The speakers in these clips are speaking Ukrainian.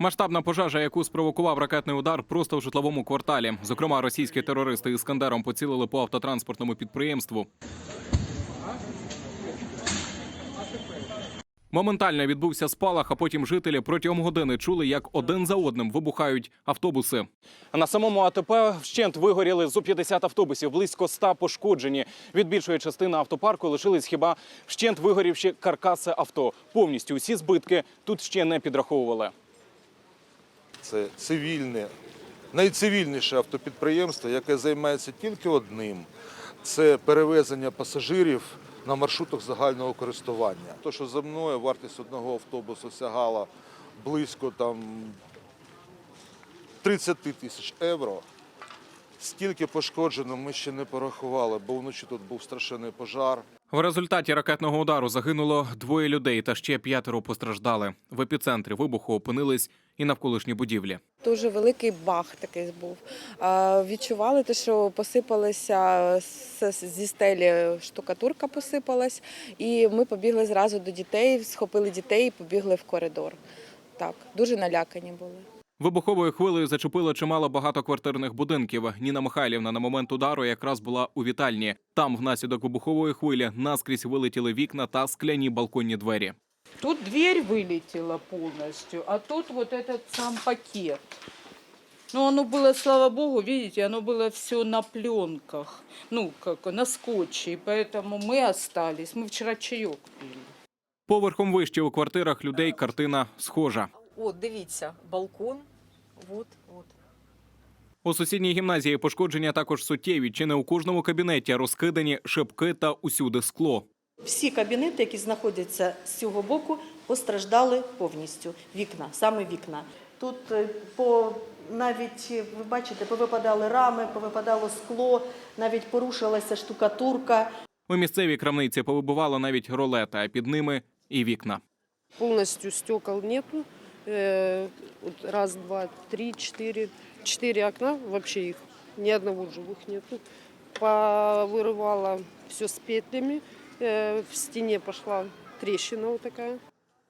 Масштабна пожежа, яку спровокував ракетний удар просто в житловому кварталі. Зокрема, російські терористи іскандером поцілили по автотранспортному підприємству. Моментально відбувся спалах, а потім жителі протягом години чули, як один за одним вибухають автобуси. На самому АТП вщент вигоріли зо 50 автобусів, близько 100 пошкоджені. Від більшої частини автопарку лишились хіба вщент вигорівші каркаси авто. Повністю усі збитки тут ще не підраховували. Це цивільне, найцивільніше автопідприємство, яке займається тільки одним це перевезення пасажирів на маршрутах загального користування. То, що за мною вартість одного автобусу сягала близько там 30 тисяч євро. Стільки пошкоджено ми ще не порахували, бо вночі тут був страшенний пожар. В результаті ракетного удару загинуло двоє людей та ще п'ятеро постраждали. В епіцентрі вибуху опинились і навколишні будівлі. Дуже великий бах такий був. Відчували те, що посипалася з- зі стелі штукатурка посипалась, і ми побігли зразу до дітей, схопили дітей і побігли в коридор. Так, дуже налякані були. Вибуховою хвилею зачепило чимало багатоквартирних будинків. Ніна Михайлівна на момент удару якраз була у вітальні. Там внаслідок вибухової хвилі наскрізь вилетіли вікна та скляні балконні двері. Тут дверь вылетела полностью, а тут вот этот сам пакет. Ну, оно было, слава богу, видите, оно было все на пленках, ну, как на скотче, и поэтому мы остались. Мы вчера чаек пили. Поверхом вище у квартирах людей картина схожа. От, дивіться, балкон. От, от. У сусідній гімназії пошкодження також суттєві. Чи не у кожному кабінеті розкидані шибки та усюди скло. Всі кабінети, які знаходяться з цього боку, постраждали повністю. Вікна, саме вікна. Тут е, по навіть е, ви бачите, повипадали рами, повипадало скло, навіть порушилася штукатурка. У місцевій крамниці повибивало навіть ролети, а під ними і вікна. полностью стекол нету. Э, вот раз, два, три, четыре. Четыре окна, вообще их ни одного живых нету. Повырывала все с петлями. Э, в стене пошла трещина вот такая.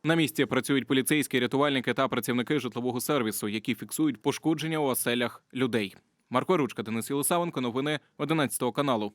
На місці працюють поліцейські рятувальники та працівники житлового сервісу, які фіксують пошкодження у оселях людей. Марко Ручка, Денис Єлисавенко, новини 11 каналу.